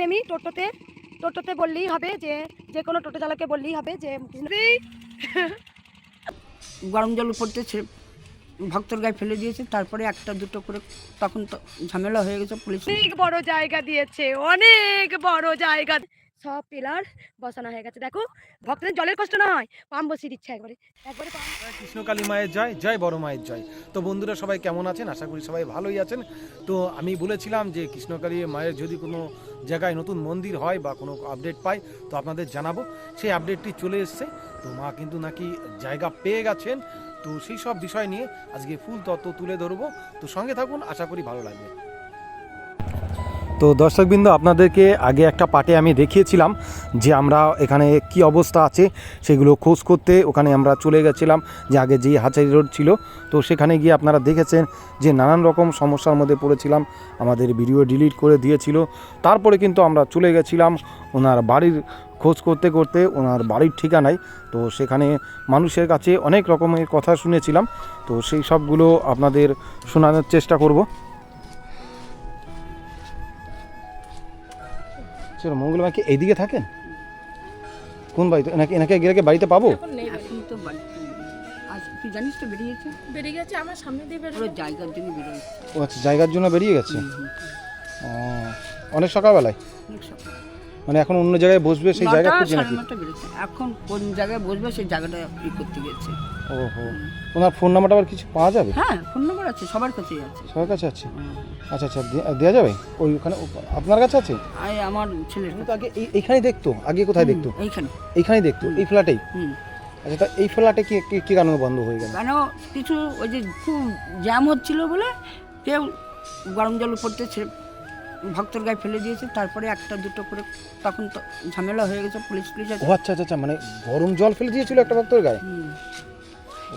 নেমি টোটোতে টোটোতে বললেই হবে যে যে কোনো টোটো চালককে বললেই হবে যে গরম জল উপরতে ভক্তর গায়ে ফেলে দিয়েছে তারপরে একটা দুটো করে তখন তো ঝামেলা হয়ে গেছে পুলিশ অনেক বড় জায়গা দিয়েছে অনেক বড় জায়গা সব পিলার বসানো হয়ে গেছে। দেখো, ভক্তদের জলের কষ্ট না হয় পাম্প বসিয়ে দিচ্ছে একবারে। একবারে কৃষ্ণকালী মায়ের জয় জয় বড় মায়ের জয়। তো বন্ধুরা সবাই কেমন আছেন? আশা করি সবাই ভালোই আছেন। তো আমি বলেছিলাম যে কৃষ্ণকালী মায়ের যদি কোনো জায়গায় নতুন মন্দির হয় বা কোনো আপডেট পাই, তো আপনাদের জানাব। সেই আপডেটটি চলে এসছে। তো মা কিন্তু নাকি জায়গা পেয়ে গেছেন। তো সেই সব বিষয় নিয়ে আজকে ফুল তত্ত্ব তুলে ধরবো। তো সঙ্গে থাকুন, আশা করি ভালো লাগবে। তো দর্শকবৃন্দ, আপনাদেরকে আগে একটা পার্টে আমি দেখিয়েছিলাম যে আমরা এখানে কি অবস্থা আছে, সেগুলো খোঁজ করতে ওখানে আমরা চলে গেছিলাম যে আগে যেই হাচারি রোড ছিল। তো সেখানে গিয়ে আপনারা দেখেছেন যে নানান রকম সমস্যার মধ্যে পড়েছিলাম, আমাদের ভিডিও ডিলিট করে দিয়েছিল। তারপরে কিন্তু আমরা চলে গেছিলাম ওনার বাড়ির খোঁজ করতে করতে, ওনার বাড়ির ঠিকানায়। তো সেখানে মানুষের কাছে অনেক রকমের কথা শুনেছিলাম। তো সেই সবগুলো আপনাদের শোনানোর চেষ্টা করব। চলো মঙ্গলবার কি এইদিকে থাকেন? কোন বাড়িতে? এনাকে এনাকে গেলে বাড়িতে পাবো? এখন তো বাড়ি- আজ তুই জানিস তো বেরিয়েছে? বেরিয়ে গেছে আমার সামনে দিয়ে পুরো জায়গার জন্য বেরিয়েছে ও আচ্ছা জায়গার জন্য বেরিয়ে গেছে? ও, অনেক সকালবেলায়? অনেক সকাল। মানে এখন অন্য জায়গায় বসবে সেই জায়গা সাড়ে নাকি এখন কোন জায়গায় বসবে সেই জায়গাটা ই করতে গেছে। ওহো। ওনার ফোন নাম্বারটা আবার কিছু পাওয়া যাবে? হ্যাঁ ফোন নাম্বার আছে সবার কাছেই আছে। সবার কাছে আছে? আচ্ছা আচ্ছা দেওয়া যাবে? ওই ওখানে আপনার কাছে আছে? আই আমার ছেলের তো আগে এই এইখানেই দেখতো আগে কোথায় দেখতো? এইখানে। এইখানেই দেখতো এই ফ্ল্যাটেই? হুম। আচ্ছা তা এই ফ্ল্যাটে কি কি- কারণে বন্ধ হয়ে গেল? কেন কিছু ওই যে খুব জ্যাম হচ্ছিল বলে কেউ গরম জল ছে- ভক্তর গায়ে ফেলে দিয়েছে তারপরে একটা দুটো করে তখন তো ঝামেলা হয়ে গেছে পুলিশ পুলিশ ও আচ্ছা আচ্ছা আচ্ছা মানে গরম জল ফেলে দিয়েছিল একটা ভক্তের গায়ে?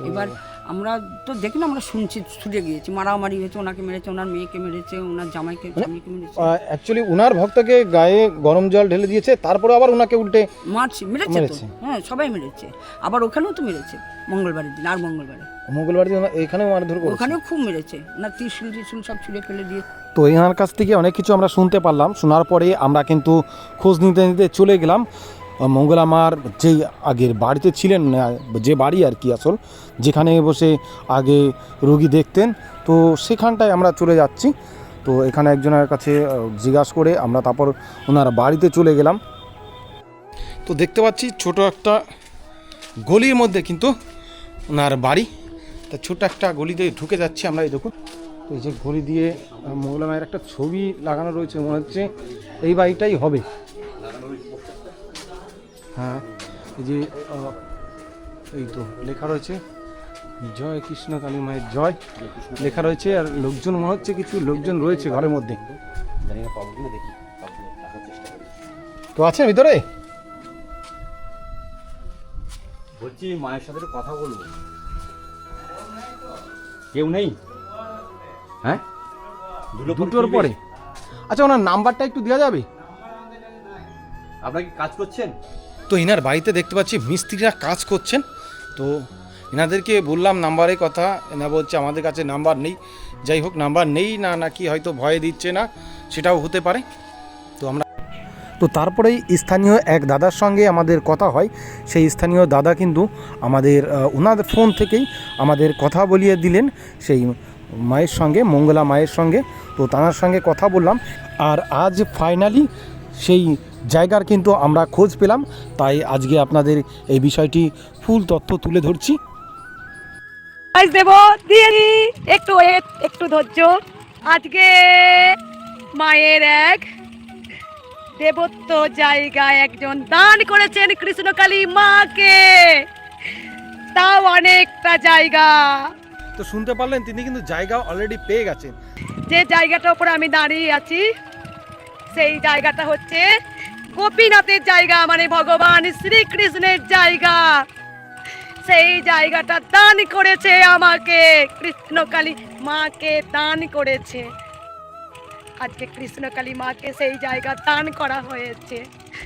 এবার আমরা তো দেখি না আমরা শুনছি ছুটে গিয়েছি মারামারি হয়েছে ওনাকে মেরেছে ওনার মেয়েকে মেরেছে ওনার জামাইকে স্বামীকে মেরেছে। অ্যাকচুয়ালি ওনার ভক্তকে গায়ে গরম জল ঢেলে দিয়েছে তারপরে আবার ওনাকে উল্টে মারছে মেরেছে তো। হ্যাঁ সবাই মেরেছে। আবার ওখানেও তো মেরেছে মঙ্গলবারের দিন আর মঙ্গলবারে। মঙ্গলবার দিন এখানেও মারধর করেছে? ওখানেও খুব মেরেছে। ওনার ত্রিশুল ত্রিশুল সব ছুঁড়ে ফেলে দিয়ে তো এনার কাছ থেকে অনেক কিছু আমরা শুনতে পারলাম। শোনার পরে আমরা কিন্তু খোঁজ নিতে নিতে চলে গেলাম। মঙ্গলামার যেই আগের বাড়িতে ছিলেন যে বাড়ি আর কি আসল, যেখানে বসে আগে রোগী দেখতেন, তো সেখানটায় আমরা চলে যাচ্ছি। তো এখানে একজনের কাছে জিজ্ঞাসা করে আমরা তারপর ওনার বাড়িতে চলে গেলাম। তো দেখতে পাচ্ছি ছোট একটা গলির মধ্যে কিন্তু ওনার বাড়ি। তা ছোট একটা গলিতে ঢুকে যাচ্ছি আমরা এই দেখুন। তো এই যে ঘড়ি দিয়ে আহ, মঙ্গলা মায়ের একটা ছবি লাগানো রয়েছে মনে হচ্ছে এই বাড়িটাই হবে। হ্যাঁ এই যে এই তো লেখা রয়েছে জয় কৃষ্ণ কালী মায়ের জয়। লেখা রয়েছে আর লোকজন মনে হচ্ছে কিছু লোকজন রয়েছে ঘরের মধ্যে। তো আছে ভিতরে? বলছি মায়ের সাথে কথা বলব। কেউ নেই? হ্যাঁ? দুটোর পরে? আচ্ছা ওনার নাম্বারটা একটু দেওয়া যাবে? আপনারা কি কাজ করছেন? তো এনার বাড়িতে দেখতে পাচ্ছি মিস্ত্রিরা কাজ করছেন। তো এনাদেরকে বললাম নাম্বারের কথা এনা বলছে আমাদের কাছে নাম্বার নেই। যাই হোক নাম্বার নেই না নাকি হয়তো ভয় দিচ্ছে না সেটাও হতে পারে। তো আমরা তো তারপরেই স্থানীয় এক দাদার সঙ্গে আমাদের কথা হয়। সেই স্থানীয় দাদা কিন্তু আমাদের আহ, ওনাদের ফোন থেকেই আমাদের কথা বলিয়ে দিলেন। সেই মায়ের সঙ্গে, মঙ্গলা মায়ের সঙ্গে, তো তার সঙ্গে কথা বললাম। আর আজ ফাইনালি সেই জায়গার কিন্তু আমরা খোঁজ পেলাম। তাই আজকে আপনাদের এই বিষয়টি ফুল তথ্য তুলে ধরছি। দেব দিয়ে একটু একটু ধৈর্য। আজকে মায়ের এক দেবত্ব জায়গায় একজন দান করেছেন কৃষ্ণকালী মাকে। তাও অনেকটা জায়গা। তো শুনতে পারলেন তিনি কিন্তু জায়গা অলরেডি পেয়ে গেছেন। যে জায়গাটার উপর আমি দাঁড়িয়ে আছি সেই জায়গাটা হচ্ছে গোপীনাথের জায়গা মানে ভগবান শ্রীকৃষ্ণের জায়গা। সেই জায়গাটা দান করেছে আমাকে কৃষ্ণকালী মাকে দান করেছে। আজকে কৃষ্ণকালী মাকে সেই জায়গা দান করা হয়েছে।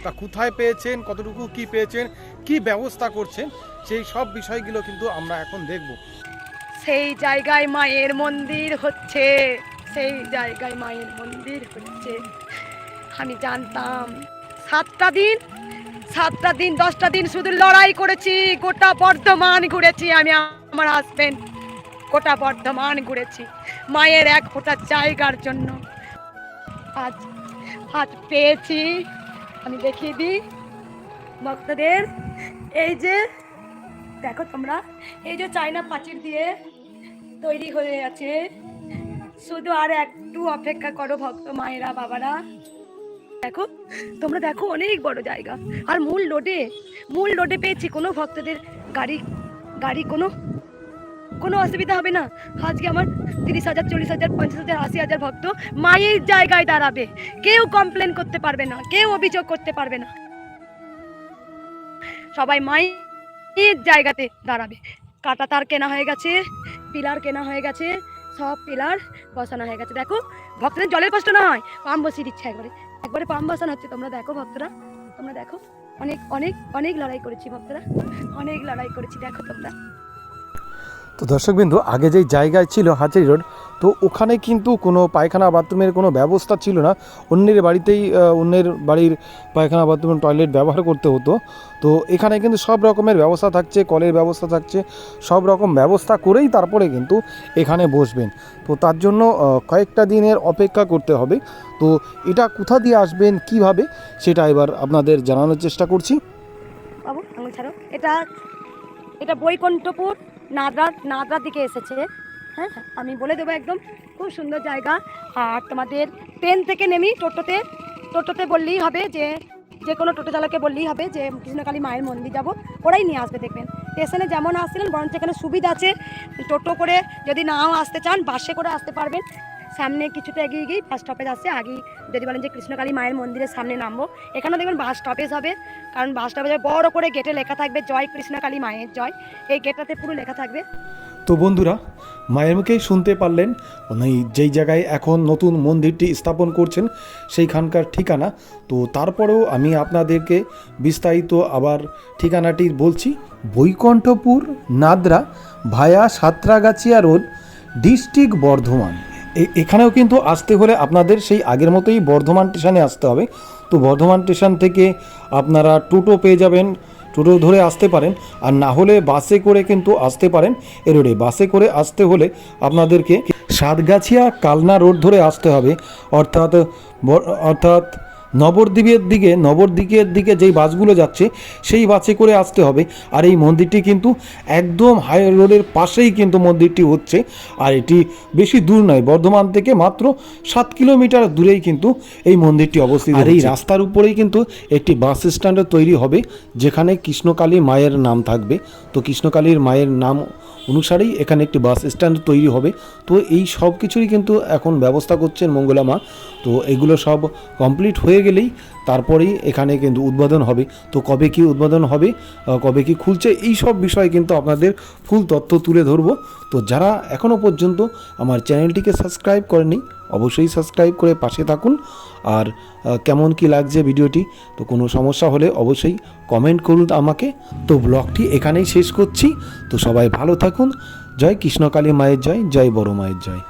তা কোথায় পেয়েছেন কতটুকু কি পেয়েছেন কি ব্যবস্থা করছেন সেই সব বিষয়গুলো কিন্তু আমরা এখন দেখব। সেই জায়গায় মায়ের মন্দির হচ্ছে। সেই জায়গায় মায়ের মন্দির হচ্ছে। আমি জানতাম, সাতটা দিন সাতটা দিন, দশটা দিন শুধু লড়াই করেছি। গোটা বর্ধমান ঘুরেছি আমি আমার হাজবেন্ড গোটা বর্ধমান ঘুরেছি, মায়ের এক ফোঁটা জায়গার জন্য। আজ আজ পেয়েছি, আমি দেখিয়ে দিই ভক্তদের। এই যে, দেখো তোমরা, এই যে চায়না প্রাচীর দিয়ে তৈরি হয়ে আছে। শুধু আর একটু অপেক্ষা করো ভক্ত মায়েরা, বাবারা। দেখো, তোমরা দেখো অনেক বড় জায়গা। আর মূল রোডে মূল রোডে পেয়েছি কোনো ভক্তদের গাড়ি গাড়ি কোনো কোনো অসুবিধা হবে না। আজকে আমার তিরিশ হাজার, চল্লিশ হাজার, পঞ্চাশ হাজার, আশি হাজার ভক্ত মায়ের জায়গায় দাঁড়াবে। কেউ কমপ্লেন করতে পারবে না, কেউ অভিযোগ করতে পারবে না। সবাই মায়ের জায়গাতে দাঁড়াবে। কাটা তার কেনা হয়ে গেছে। পিলার কেনা হয়ে গেছে, সব পিলার বসানো হয়ে গেছে। দেখো, ভক্তদের জলের কষ্ট না হয় পাম্প বসিয়ে দিচ্ছে একবারে। একবারে পাম্প বসানো হচ্ছে, তোমরা দেখো ভক্তরা, তোমরা দেখো। অনেক অনেক অনেক লড়াই করেছি ভক্তরা, অনেক লড়াই করেছি, দেখো তোমরা। তো দর্শকবিন্দু, আগে যেই জায়গায় ছিল হাজারি রোড, তো ওখানে কিন্তু কোনো পায়খানা বাথরুমের কোনো ব্যবস্থা ছিল না। অন্যের বাড়িতেই অন্যের বাড়ির পায়খানা বাথরুম, টয়লেট ব্যবহার করতে হতো। তো এখানে কিন্তু সব রকমের ব্যবস্থা থাকছে, কলের ব্যবস্থা থাকছে, সব রকম ব্যবস্থা করেই তারপরে কিন্তু এখানে বসবেন। তো তার জন্য কয়েকটা দিনের অপেক্ষা করতে হবে। তো এটা কোথা দিয়ে আসবেন, কীভাবে, সেটা এবার আপনাদের জানানোর চেষ্টা করছি। বাবু এটা এটা বৈকণ্ঠপুর, নাদরা নাদরার দিকে এসেছে। হ্যাঁ আমি বলে দেবো একদম খুব সুন্দর জায়গা। আর তোমাদের ট্রেন থেকে নেমি টোটোতে টোটোতে বললেই হবে যে যে কোনো টোটো চালককে বললেই হবে যে, কৃষ্ণকালী মায়ের মন্দির যাব। ওরাই নিয়ে আসবে দেখবেন। স্টেশনে যেমন আসছিলেন, বরঞ্চ এখানে সুবিধা আছে। টোটো করে যদি নাও আসতে চান, বাসে করে আসতে পারবেন। সামনে কিছুটা এগিয়ে গিয়ে বাস স্টপেজ আছে। আগেই যদি বলেন যে কৃষ্ণকালী মায়ের মন্দিরের সামনে নামবো। এখানেও দেখবেন বাস স্টপেজ হবে। কারণ বাস স্টপেজে বড় করে গেটে লেখা থাকবে, জয় কৃষ্ণকালী মায়ের জয়। এই গেটটাতে পুরো লেখা থাকবে। তো বন্ধুরা, মায়ের মুখেই শুনতে পারলেন, উনি যেই জায়গায় এখন নতুন মন্দিরটি স্থাপন করছেন, সেইখানকার ঠিকানা। তো তারপরেও আমি আপনাদেরকে বিস্তারিত আবার ঠিকানাটি বলছি। Baikunthapur, Nadra, via Santragachhia road, district Bardhaman. এখানেও কিন্তু আসতে হলে আপনাদের সেই আগের মতোই বর্ধমান স্টেশনে আসতে হবে। তো বর্ধমান স্টেশন থেকে আপনারা টোটো পেয়ে যাবেন, টোটো ধরে আসতে পারেন। আর না হলে বাসে করে কিন্তু আসতে পারেন এ রোডে। বাসে করে আসতে হলে আপনাদেরকে সাতগাছিয়া কালনা রোড ধরে আসতে হবে। অর্থাৎ অর্থাৎ নবদ্বীপের দিকে নবদ্বীপের দিকে যেই বাসগুলো যাচ্ছে সেই বাসে করে আসতে হবে। আর এই মন্দিরটি কিন্তু একদম হাই রোডের পাশেই কিন্তু মন্দিরটি হচ্ছে। আর এটি বেশি দূর নয় বর্ধমান থেকে মাত্র সাত কিলোমিটার দূরেই কিন্তু এই মন্দিরটি অবস্থিত আর এই রাস্তার উপরেই কিন্তু একটি বাস স্ট্যান্ড তৈরি হবে যেখানে কৃষ্ণকালী মায়ের নাম থাকবে। তো কৃষ্ণকালীর মায়ের নাম অনুসারেই এখানে একটি বাস স্ট্যান্ড তৈরি হবে। তো এই সব কিছুরই কিন্তু এখন ব্যবস্থা করছেন মঙ্গলা মা তো এগুলো সব কমপ্লিট হয়ে গেলেই তারপরেই এখানে কিন্তু উদ্বোধন হবে। তো কবে কি উদ্বোধন হবে কবে কি খুলছে, এই সব বিষয়ে কিন্তু আপনাদের ফুল তথ্য তুলে ধরবো। তো যারা এখনও পর্যন্ত আমার চ্যানেলটিকে সাবস্ক্রাইব করেনি অবশ্যই সাবস্ক্রাইব করে পাশে থাকুন। আর কেমন কি লাগছে ভিডিওটি, তো কোনো সমস্যা হলে অবশ্যই কমেন্ট করুন আমাকে। তো ব্লগটি এখানেই শেষ করছি। তো সবাই ভালো থাকুন। জয় কৃষ্ণকালী মায়ের জয় জয় বড় মায়ের জয়।